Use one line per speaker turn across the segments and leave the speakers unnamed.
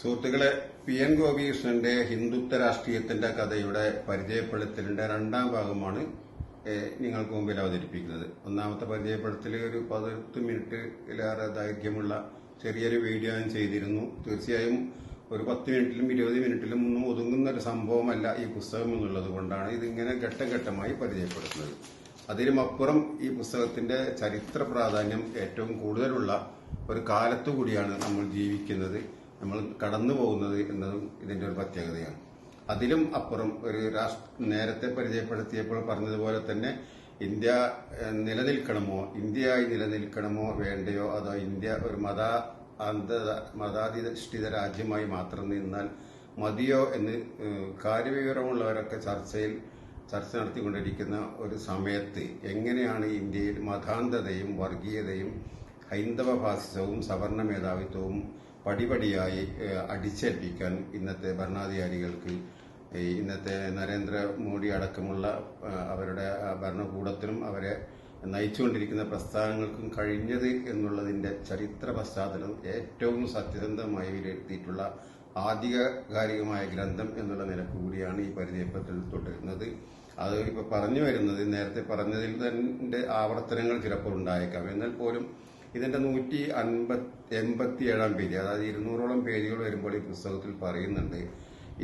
സുഹൃത്തുക്കളെ P N ഗോപികൃഷ്ണന്റെ Hindutva രാഷ്ട്രീയത്തിന്റെ കഥയുടെ പരിചയപ്പെടുത്തലിന്റെ രണ്ടാം ഭാഗമാണ് നിങ്ങൾക്ക് മുമ്പിൽ അവതരിപ്പിക്കുന്നത്. ഒന്നാമത്തെ പരിചയപ്പെടുത്തൽ ഒരു പതിനെട്ട് മിനിറ്റിലേറെ ദൈർഘ്യമുള്ള ചെറിയൊരു വീഡിയോ ഞാൻ ചെയ്തിരുന്നു. തീർച്ചയായും ഒരു പത്ത് മിനിറ്റിലും ഇരുപത് മിനിറ്റിലും ഒന്നും ഒതുങ്ങുന്ന ഒരു സംഭവമല്ല ഈ പുസ്തകം എന്നുള്ളത് കൊണ്ടാണ് ഇതിങ്ങനെ ഘട്ടഘട്ടമായി പരിചയപ്പെടുത്തുന്നത്. അതിലുമപ്പുറം ഈ പുസ്തകത്തിന്റെ ചരിത്ര പ്രാധാന്യം ഏറ്റവും കൂടുതലുള്ള ഒരു കാലത്തു കൂടിയാണ് നമ്മൾ ജീവിക്കുന്നത്. നമ്മൾ കടന്നു പോകുന്നത് എന്നതും ഇതിന്റെ ഒരു പ്രത്യേകതയാണ്. അതിലും അപ്പുറം ഒരു രാഷ്ട്ര നേരത്തെ പരിചയപ്പെടുത്തിയപ്പോൾ പറഞ്ഞതുപോലെ തന്നെ ഇന്ത്യ നിലനിൽക്കണമോ ഇന്ത്യയായി നിലനിൽക്കണമോ വേണ്ടയോ അതോ ഇന്ത്യ ഒരു മത മതാധിഷ്ഠിത രാജ്യമായി മാത്രം നിന്നാൽ മതിയോ എന്ന് കാര്യവിവരമുള്ളവരൊക്കെ ചർച്ചയിൽ ചർച്ച നടത്തിക്കൊണ്ടിരിക്കുന്ന ഒരു സമയത്ത് എങ്ങനെയാണ് ഇന്ത്യയിൽ മതാന്ധതയും വർഗീയതയും ഹൈന്ദവ ഫാസിസവും സവർണ മേധാവിത്വവും പടിപടിയായി അടിച്ചേൽപ്പിക്കാൻ ഇന്നത്തെ ഭരണാധികാരികൾക്ക് ഇന്നത്തെ നരേന്ദ്രമോദി അടക്കമുള്ള അവരുടെ ഭരണകൂടത്തിനും അവരെ നയിച്ചുകൊണ്ടിരിക്കുന്ന പ്രസ്ഥാനങ്ങൾക്കും കഴിഞ്ഞത് എന്നുള്ളതിന്റെ ചരിത്ര പശ്ചാത്തലം ഏറ്റവും സത്യസന്ധമായി വിലയിരുത്തിയിട്ടുള്ള ആധികാരികമായ ഗ്രന്ഥം എന്നുള്ള നിലയ്ക്ക് കൂടിയാണ് ഈ പരിചയപ്പെടുത്തൽ തുടരുന്നത് അത് ഇപ്പോൾ പറഞ്ഞു വരുന്നത് നേരത്തെ പറഞ്ഞതിൽ തന്നെ ആവർത്തനങ്ങൾ ചിലപ്പോൾ ഉണ്ടായേക്കാം. എന്നാൽ പോലും ഇതിന്റെ നൂറ്റി അൻപത്തി എൺപത്തി ഏഴാം പേജ് അതായത് ഇരുന്നൂറോളം പേജുകൾ വരുമ്പോൾ ഈ പുസ്തകത്തിൽ പറയുന്നുണ്ട്.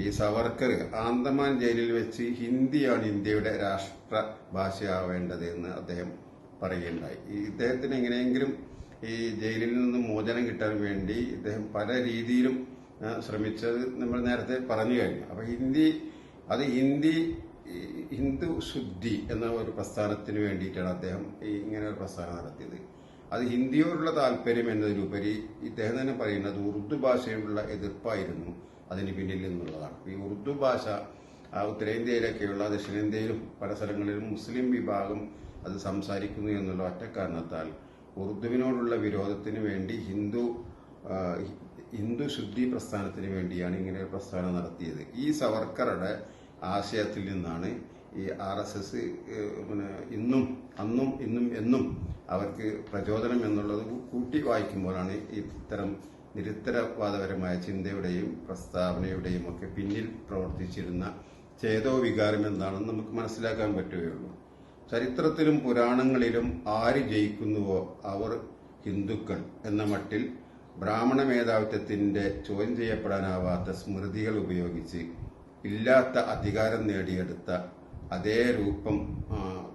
ഈ സവർക്കർ ആന്തമാൻ ജയിലിൽ വെച്ച് ഹിന്ദിയാണ് ഇന്ത്യയുടെ രാഷ്ട്ര ഭാഷയാവേണ്ടത് എന്ന് അദ്ദേഹം പറയുകയുണ്ടായി. ഇദ്ദേഹത്തിന് എങ്ങനെയെങ്കിലും ഈ ജയിലിൽ നിന്ന് മോചനം കിട്ടാൻ വേണ്ടി ഇദ്ദേഹം പല രീതിയിലും ശ്രമിച്ചത് നമ്മൾ നേരത്തെ പറഞ്ഞു കഴിഞ്ഞു. അപ്പൊ ഹിന്ദി അത് ഹിന്ദി ഹിന്ദു ശുദ്ധി എന്ന ഒരു പ്രസ്ഥാനത്തിന് വേണ്ടിയിട്ടാണ് അദ്ദേഹം ഇങ്ങനെ ഒരു പ്രസ്ഥാനം നടത്തിയത്. അത് ഹിന്ദിയോടുള്ള താല്പര്യം എന്നതിലുപരി ഇദ്ദേഹം തന്നെ പറയുന്നത് ഉറുദു ഭാഷയോടുള്ള എതിർപ്പായിരുന്നു അതിന് പിന്നിൽ എന്നുള്ളതാണ്. ഈ ഉറുദു ഭാഷ ഉത്തരേന്ത്യയിലൊക്കെയുള്ള ദക്ഷിണേന്ത്യയിലും പല സ്ഥലങ്ങളിലും മുസ്ലിം വിഭാഗം അത് സംസാരിക്കുന്നു എന്നുള്ള ഒറ്റ കാരണത്താൽ ഉറുദുവിനോടുള്ള വിരോധത്തിന് വേണ്ടി ഹിന്ദു ഹിന്ദു ശുദ്ധി പ്രസ്ഥാനത്തിന് വേണ്ടിയാണ് ഇങ്ങനെ ഒരു പ്രസ്ഥാനം നടത്തിയത്. ഈ സവർക്കറുടെ ആശയത്തിൽ നിന്നാണ് ഈ ആർ എസ് എസ് പിന്നെ ഇന്നും അന്നും ഇന്നും എന്നും അവർക്ക് പ്രചോദനം എന്നുള്ളത് കൂട്ടി വായിക്കുമ്പോഴാണ് ഇത്തരം നിരുത്തരവാദപരമായ ചിന്തയുടെയും പ്രസ്താവനയുടെയും ഒക്കെ പിന്നിൽ പ്രവർത്തിച്ചിരുന്ന ചേതോ വികാരം എന്താണെന്ന് നമുക്ക് മനസ്സിലാക്കാൻ പറ്റുകയുള്ളൂ ചരിത്രത്തിലും പുരാണങ്ങളിലും ആര് ജയിക്കുന്നുവോ അവർ ഹിന്ദുക്കൾ എന്ന മട്ടിൽ ബ്രാഹ്മണ മേധാവിത്വത്തിന്റെ ചോദ്യം ചെയ്യപ്പെടാനാവാത്ത സ്മൃതികൾ ഉപയോഗിച്ച് ഇല്ലാത്ത അധികാരം നേടിയെടുത്ത അതേ രൂപം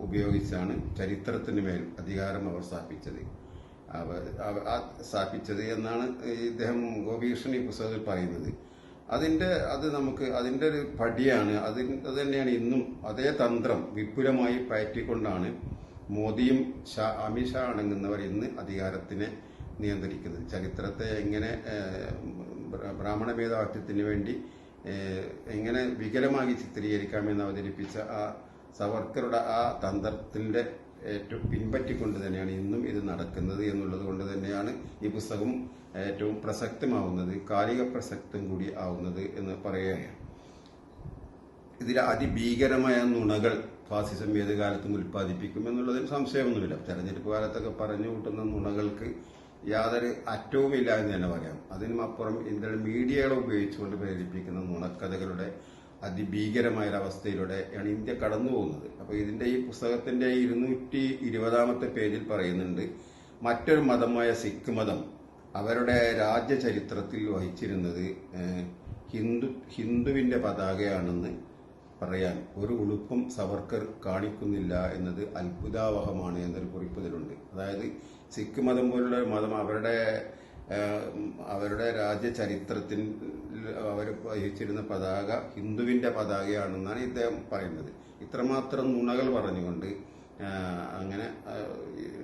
ഉപയോഗിച്ചാണ് ചരിത്രത്തിന് മേൽ അധികാരം അവർ സ്ഥാപിച്ചത്. അവർ സ്ഥാപിച്ചത് എന്നാണ് ഇദ്ദേഹം ഗോപീഷണി പുസ്തകത്തിൽ പറയുന്നത്. അതിന്റെ അത് നമുക്ക് അതിന്റെ ഒരു പടിയാണ് അത് അത് തന്നെയാണ് ഇന്നും അതേ തന്ത്രം വിപുലമായി പയറ്റിക്കൊണ്ടാണ് മോദിയും ഷാ അമിത്ഷാ അടങ്ങുന്നവർ ഇന്ന് അധികാരത്തിനെ നിയന്ത്രിക്കുന്നത്. ചരിത്രത്തെ എങ്ങനെ ബ്രാഹ്മണ മേധാവിത്വത്തിന് വേണ്ടി എങ്ങനെ വികലമായി ചിത്രീകരിക്കാമെന്ന് അവതരിപ്പിച്ച ആ സവർക്കറുടെ ആ തന്ത്രത്തിന്റെ ഏറ്റവും പിൻപറ്റിക്കൊണ്ട് തന്നെയാണ് ഇന്നും ഇത് നടക്കുന്നത് എന്നുള്ളത് കൊണ്ട് തന്നെയാണ് ഈ പുസ്തകം ഏറ്റവും പ്രസക്തമാവുന്നത് കാലിക പ്രസക്തം കൂടി ആവുന്നത് എന്ന് പറയുകയാണ് ഇതിൽ അതിഭീകരമായ നുണകൾ ഫാസിസം ഏത് കാലത്തും ഉൽപ്പാദിപ്പിക്കും എന്നുള്ളതിൽ സംശയമൊന്നുമില്ല. തെരഞ്ഞെടുപ്പ് കാലത്തൊക്കെ പറഞ്ഞു കൂട്ടുന്ന നുണകൾക്ക് യാതൊരു അറ്റവുമില്ല എന്ന് തന്നെ പറയാം. അതിനുമപ്പുറം ഇന്ത്യയുടെ മീഡിയകളെ ഉപയോഗിച്ചുകൊണ്ട് പ്രേരിപ്പിക്കുന്ന നുണക്കഥകളുടെ അതിഭീകരമായ ഒരവസ്ഥയിലൂടെയാണ് ഇന്ത്യ കടന്നു പോകുന്നത്. അപ്പൊ ഇതിന്റെ ഈ പുസ്തകത്തിന്റെ ഇരുന്നൂറ്റി ഇരുപതാമത്തെ പേജിൽ പറയുന്നുണ്ട് മറ്റൊരു മതമായ സിഖ് മതം അവരുടെ രാജ്യചരിത്രത്തിൽ വഹിച്ചിരുന്നത് ഹിന്ദു ഹിന്ദുവിന്റെ പതാകയാണെന്ന് പറയാൻ ഒരു ഉളുപ്പും സവർക്കർ കാണിക്കുന്നില്ല എന്നത് അത്ഭുതാവഹമാണ് എന്നൊരു കുറിപ്പ് ഇതിലുണ്ട് അതായത് സിഖ് മതം പോലുള്ള മതം അവരുടെ അവരുടെ രാജ്യചരിത്രത്തിൽ അവർ വഹിച്ചിരുന്ന പതാക ഹിന്ദുവിന്റെ പതാകയാണെന്നാണ് ഇദ്ദേഹം പറയുന്നത്. ഇത്രമാത്രം നുണകൾ പറഞ്ഞുകൊണ്ട് അങ്ങനെ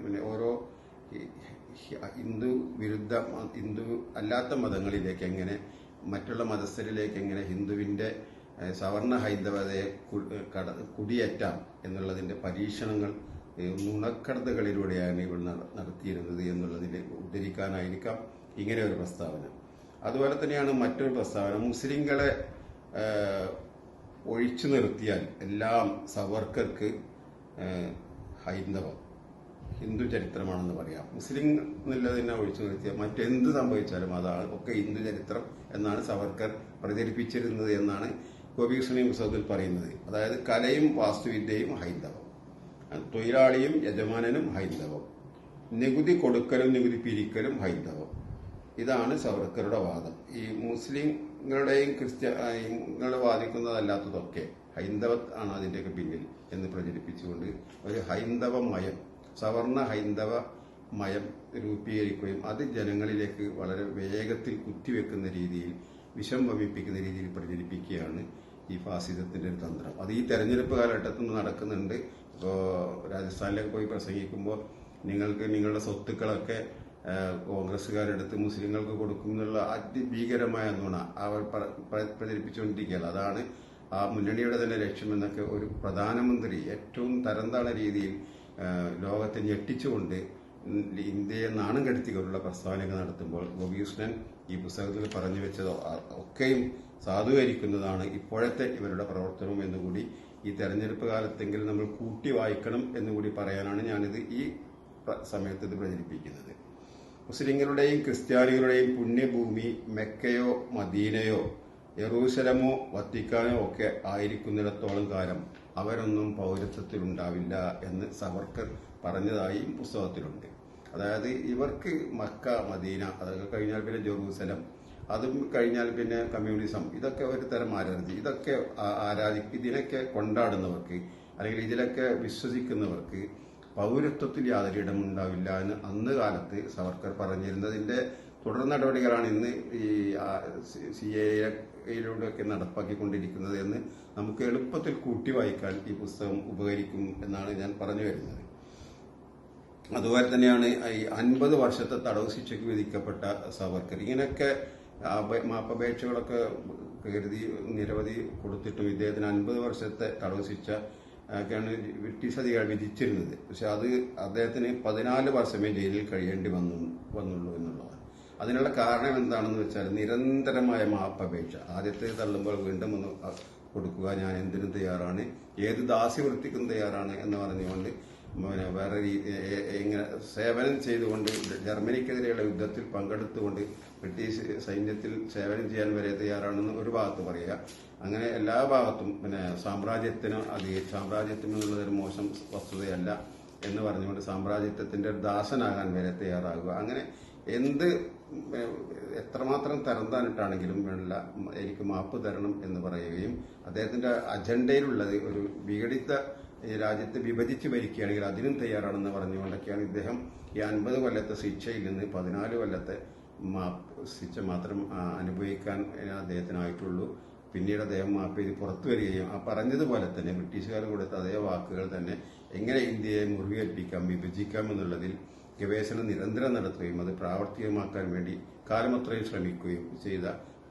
പിന്നെ ഓരോ ഹിന്ദു വിരുദ്ധ ഹിന്ദു അല്ലാത്ത മതങ്ങളിലേക്ക് എങ്ങനെ മറ്റുള്ള മതസ്ഥരിലേക്ക് എങ്ങനെ ഹിന്ദുവിന്റെ ഏഹ്, സവർണ ഹൈന്ദവതയെ കുടിയേറ്റാം എന്നുള്ളതിന്റെ പരീക്ഷണങ്ങൾ നുണക്കടത്തുകളിലൂടെയാണ് ഇവർ നട- നടത്തിയിരുന്നത് എന്നുള്ളതിനെ ഉദ്ധരിക്കാനായിരിക്കാം ഇങ്ങനെ ഒരു പ്രസ്താവന. അതുപോലെ തന്നെയാണ് മറ്റൊരു പ്രസ്താവന. മുസ്ലിങ്ങളെ ഒഴിച്ചു നിർത്തിയാൽ എല്ലാം സവർക്കർക്ക് ഹൈന്ദവം ഹിന്ദു ചരിത്രമാണെന്ന് പറയാം. മുസ്ലിം എന്നുള്ളതിനെ ഒഴിച്ചു നിർത്തിയാൽ മറ്റെന്ത് സംഭവിച്ചാലും അതാണ് ഒക്കെ ഹിന്ദു ചരിത്രം എന്നാണ് സവർക്കർ പ്രചരിപ്പിച്ചിരുന്നത് എന്നാണ് ഗോപികൃഷ്ണൻ പുസ്തകത്തിൽ പറയുന്നത്. അതായത് കലയും വാസ്തുവിദ്യയും ഹൈന്ദവം. തൊഴിലാളിയും യജമാനനും ഹൈന്ദവം. നികുതി കൊടുക്കലും നികുതി പിരിക്കലും ഹൈന്ദവം. ഇതാണ് സവർക്കറുടെ വാദം. ഈ മുസ്ലിങ്ങളുടെയും ക്രിസ്ത്യാനികളെ വാദിക്കുന്നതല്ലാത്തതൊക്കെ ഹൈന്ദവ ആണ് അതിന്റെയൊക്കെ പിന്നിൽ എന്ന് പ്രചരിപ്പിച്ചുകൊണ്ട് ഒരു ഹൈന്ദവ മയം സവർണ ഹൈന്ദവ മയം രൂപീകരിക്കുകയും അത് ജനങ്ങളിലേക്ക് വളരെ വേഗത്തിൽ കുത്തിവെക്കുന്ന രീതിയിൽ വിഷം വമിപ്പിക്കുന്ന രീതിയിൽ പ്രചരിപ്പിക്കുകയാണ് ഈ ഫാസിസത്തിന്റെ ഒരു തന്ത്രം. അത് ഈ തെരഞ്ഞെടുപ്പ് കാലഘട്ടത്തിൽ നടക്കുന്നുണ്ട്. ഇപ്പോൾ രാജസ്ഥാനിലൊക്കെ പോയി പ്രസംഗിക്കുമ്പോൾ നിങ്ങൾക്ക് നിങ്ങളുടെ സ്വത്തുക്കളൊക്കെ കോൺഗ്രസ്സുകാരെടുത്ത് മുസ്ലിങ്ങൾക്ക് കൊടുക്കും എന്നുള്ള അതിഭീകരമായ നുണ അവർ പ്രചരിപ്പിച്ചുകൊണ്ടിരിക്കുകയാണ് പ്ര- അതാണ് ആ മുന്നണിയുടെ തന്നെ ലക്ഷ്യമെന്നൊക്കെ ഒരു പ്രധാനമന്ത്രി ഏറ്റവും തരംതാണ രീതിയിൽ ലോകത്തെ ഞെട്ടിച്ചുകൊണ്ട് ഇന്ത്യയെ നാണം കെടുത്തിക്കൊണ്ടുള്ള പ്രസ്താവനകൾ നടത്തുമ്പോൾ ഗോപികൃഷ്ണൻ ഈ പുസ്തകത്തിൽ പറഞ്ഞു വെച്ചതോ ഒക്കെയും സാധൂകരിക്കുന്നതാണ് ഇപ്പോഴത്തെ ഇവരുടെ പ്രവർത്തനവും എന്നുകൂടി ഈ തെരഞ്ഞെടുപ്പ് കാലത്തെങ്കിലും നമ്മൾ കൂട്ടി വായിക്കണം എന്നുകൂടി പറയാനാണ് ഞാനിത് ഈ സമയത്ത് ഇത് പ്രചരിപ്പിക്കുന്നത്. മുസ്ലിങ്ങളുടെയും ക്രിസ്ത്യാനികളുടെയും പുണ്യഭൂമി മെക്കയോ മദീനയോ യെറൂശലമോ വത്തിക്കാനോ ഒക്കെ ആയിരിക്കുന്നിടത്തോളം കാലം അവരൊന്നും പൗരത്വത്തിലുണ്ടാവില്ല എന്ന് സവർക്കർ പറഞ്ഞതായി പുസ്തകത്തിലുണ്ട്. അതായത് ഇവർക്ക് മക്ക മദീന അതൊക്കെ കഴിഞ്ഞാൽ പിന്നെ ജെറൂസലം അതും കഴിഞ്ഞാൽ പിന്നെ കമ്മ്യൂണിസം. ഇതൊക്കെ ഒരു തരം ആരാധി ഇതൊക്കെ ആരാധി ഇതിനൊക്കെ കൊണ്ടാടുന്നവർക്ക് അല്ലെങ്കിൽ ഇതിലൊക്കെ വിശ്വസിക്കുന്നവർക്ക് പൗരത്വത്തിൽ യാതൊരു ഇടമുണ്ടാവില്ല എന്ന് അന്ന് കാലത്ത് സവർക്കർ പറഞ്ഞിരുന്നതിന്റെ തുടർ നടപടികളാണ് ഇന്ന് ഈ സി എയിലൂടെയൊക്കെ നടപ്പാക്കിക്കൊണ്ടിരിക്കുന്നത് എന്ന് നമുക്ക് എളുപ്പത്തിൽ കൂട്ടി വായിക്കാൻ ഈ പുസ്തകം ഉപകരിക്കും എന്നാണ് ഞാൻ പറഞ്ഞു വരുന്നത്. അതുപോലെ തന്നെയാണ് ഈ അൻപത് വർഷത്തെ തടവ് ശിക്ഷയ്ക്ക് വിധിക്കപ്പെട്ട സവർക്കർ. ഇങ്ങനെയൊക്കെ മാപ്പപേക്ഷകളൊക്കെ കരുതി നിരവധി കൊടുത്തിട്ടും ഇദ്ദേഹത്തിന് അൻപത് വർഷത്തെ തടവ് ശിക്ഷ ഒക്കെയാണ് ബ്രിട്ടീഷ് അധികാരി വിധിച്ചിരുന്നത്. പക്ഷെ അത് അദ്ദേഹത്തിന് പതിനാല് വർഷമേ ജയിലിൽ കഴിയേണ്ടി വന്നു വന്നുള്ളൂ എന്നുള്ളതാണ്. അതിനുള്ള കാരണം എന്താണെന്ന് വെച്ചാൽ നിരന്തരമായ മാപ്പപേക്ഷ. ആദ്യത്തെ തള്ളുമ്പോൾ വീണ്ടും ഒന്ന് കൊടുക്കുക ഞാൻ എന്തിനും തയ്യാറാണ് ഏത് ദാസ്യവൃത്തിക്കും തയ്യാറാണ് എന്ന് പറഞ്ഞുകൊണ്ട് വേറെ ഇങ്ങനെ സേവനം ചെയ്തുകൊണ്ട് ജർമ്മനിക്കെതിരെയുള്ള യുദ്ധത്തിൽ പങ്കെടുത്തുകൊണ്ട് ബ്രിട്ടീഷ് സൈന്യത്തിൽ സേവനം ചെയ്യാൻ വരെ തയ്യാറാണെന്ന് ഒരു ഭാഗത്ത് പറയുക. അങ്ങനെ എല്ലാ ഭാഗത്തും പിന്നെ സാമ്രാജ്യത്തിന് അത് സാമ്രാജ്യത്തിന് നിന്നുള്ളതൊരു മോശം വസ്തുതയല്ല എന്ന് പറഞ്ഞുകൊണ്ട് സാമ്രാജ്യത്വത്തിന്റെ ഒരു ദാസനാകാൻ വരെ തയ്യാറാകുക. അങ്ങനെ എന്ത് എത്രമാത്രം തരം താനിട്ടാണെങ്കിലും വേണ്ട എനിക്ക് മാപ്പ് തരണം എന്ന് പറയുകയും അദ്ദേഹത്തിന്റെ അജണ്ടയിലുള്ളത് ഒരു വിഘടിത രാജ്യത്തെ വിഭജിച്ച് ഭരിക്കുകയാണെങ്കിൽ അതിനും തയ്യാറാണെന്ന് പറഞ്ഞുകൊണ്ടൊക്കെയാണ് ഇദ്ദേഹം ഈ അൻപത് കൊല്ലത്തെ ശിക്ഷയിൽ നിന്ന് പതിനാല് കൊല്ലത്തെ ശിക്ഷ മാത്രം അനുഭവിക്കാൻ അദ്ദേഹത്തിനായിട്ടുള്ളൂ. പിന്നീട് അദ്ദേഹം മാപ്പ് ചെയ്ത് പുറത്തു വരികയും ആ പറഞ്ഞതുപോലെ തന്നെ ബ്രിട്ടീഷുകാർ കൊടുത്ത അതേ വാക്കുകൾ തന്നെ എങ്ങനെ ഇന്ത്യയെ മുറിവേൽപ്പിക്കാം വിഭജിക്കാം എന്നുള്ളതിൽ ഗവേഷണം നിരന്തരം നടത്തുകയും അത് പ്രാവർത്തികമാക്കാൻ വേണ്ടി കാലമത്രയും ശ്രമിക്കുകയും ചെയ്ത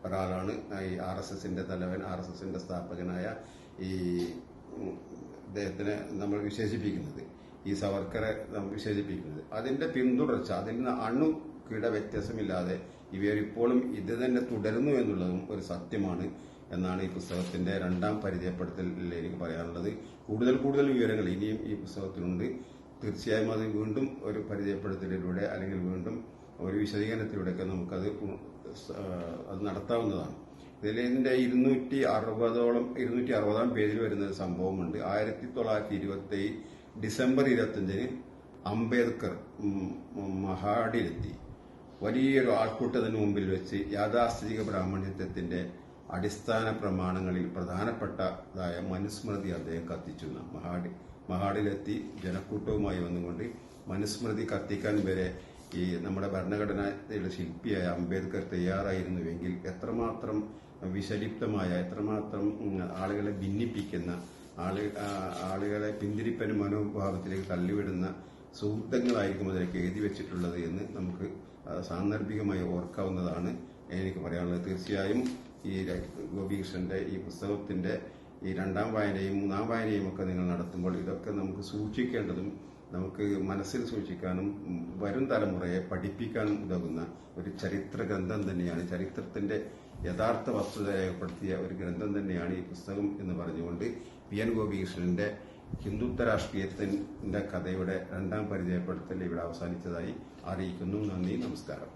ഒരാളാണ് ഈ ആർ എസ് എസിന്റെ തലവൻ ആർ എസ് എസിന്റെ സ്ഥാപകനായ ഈ അദ്ദേഹത്തിനെ നമ്മൾ വിശേഷിപ്പിക്കുന്നത്. ഈ സവർക്കറെ നമ്മൾ വിശേഷിപ്പിക്കുന്നത്. അതിന്റെ പിന്തുടർച്ച അതിൽ നിന്ന് അണു കീട വ്യത്യാസമില്ലാതെ ഇവരിപ്പോഴും ഇത് തന്നെ തുടരുന്നു എന്നുള്ളതും ഒരു സത്യമാണ് എന്നാണ് ഈ പുസ്തകത്തിന്റെ രണ്ടാം പരിചയപ്പെടുത്തലിൽ എനിക്ക് പറയാനുള്ളത്. കൂടുതൽ കൂടുതൽ വിവരങ്ങൾ ഇനിയും ഈ പുസ്തകത്തിലുണ്ട്. തീർച്ചയായും അത് വീണ്ടും ഒരു പരിചയപ്പെടുത്തലിലൂടെ അല്ലെങ്കിൽ വീണ്ടും ഒരു വിശദീകരണത്തിലൂടെയൊക്കെ നമുക്കത് അത് നടത്താവുന്നതാണ്. ഇതിൽ ഇരുന്നൂറ്റി അറുപതോളം ഇരുന്നൂറ്റി അറുപതാം പേജിൽ വരുന്ന ഒരു സംഭവമുണ്ട്. ആയിരത്തി തൊള്ളായിരത്തി ഇരുപത്തി ഡിസംബർ ഇരുപത്തഞ്ചിന് അംബേദ്കർ മഹാഡിലെത്തി. വലിയൊരു ആൾക്കൂട്ടത്തിന് മുമ്പിൽ വെച്ച് യാഥാസ്ഥിതിക ബ്രാഹ്മണ്യത്വത്തിന്റെ അടിസ്ഥാന പ്രമാണങ്ങളിൽ പ്രധാനപ്പെട്ടതായ മനുസ്മൃതി അദ്ദേഹം കത്തിച്ചു. മഹാഡി മഹാടി മഹാടിലെത്തി ജനക്കൂട്ടവുമായി വന്നുകൊണ്ട് മനുസ്മൃതി കത്തിക്കാൻ വരെ ഈ നമ്മുടെ ഭരണഘടനയുടെ ശില്പിയായ അംബേദ്കർ തയ്യാറായിരുന്നുവെങ്കിൽ എത്രമാത്രം വിഷലിപ്തമായ എത്രമാത്രം ആളുകളെ ഭിന്നിപ്പിക്കുന്ന ആൾ ആളുകളെ പിന്തിരിപ്പൻ മനോഭാവത്തിലേക്ക് തള്ളിവിടുന്ന സൂക്തങ്ങളായിരിക്കും അതിലേക്ക് എഴുതി വെച്ചിട്ടുള്ളത് എന്ന് നമുക്ക് സാന്ദർഭികമായി ഓർക്കാവുന്നതാണ് എനിക്ക് പറയാനുള്ളത്. തീർച്ചയായും ഈ ഗോപികൃഷ്ണന്റെ ഈ പുസ്തകത്തിന്റെ ഈ രണ്ടാം വായനയും മൂന്നാം വായനയും ഒക്കെ നിങ്ങൾ നടത്തുമ്പോൾ ഇതൊക്കെ നമുക്ക് സൂക്ഷിക്കേണ്ടതും നമുക്ക് മനസ്സിൽ സൂക്ഷിക്കാനും വരും തലമുറയെ പഠിപ്പിക്കാനും ഉതകുന്ന ഒരു ചരിത്ര ഗ്രന്ഥം തന്നെയാണ്. ചരിത്രത്തിന്റെ യഥാർത്ഥ വസ്തുത രേഖപ്പെടുത്തിയ ഒരു ഗ്രന്ഥം തന്നെയാണ് ഈ പുസ്തകം എന്ന് പറഞ്ഞുകൊണ്ട് പി എൻ ഗോപികൃഷ്ണന്റെ ഹിന്ദുത്വ രാഷ്ട്രീയത്തിന്റെ കഥയുടെ രണ്ടാം പരിചയപ്പെടുത്തൽ ഇവിടെ അവസാനിച്ചതായി അറിയിക്കുന്നു. നന്ദി നമസ്കാരം.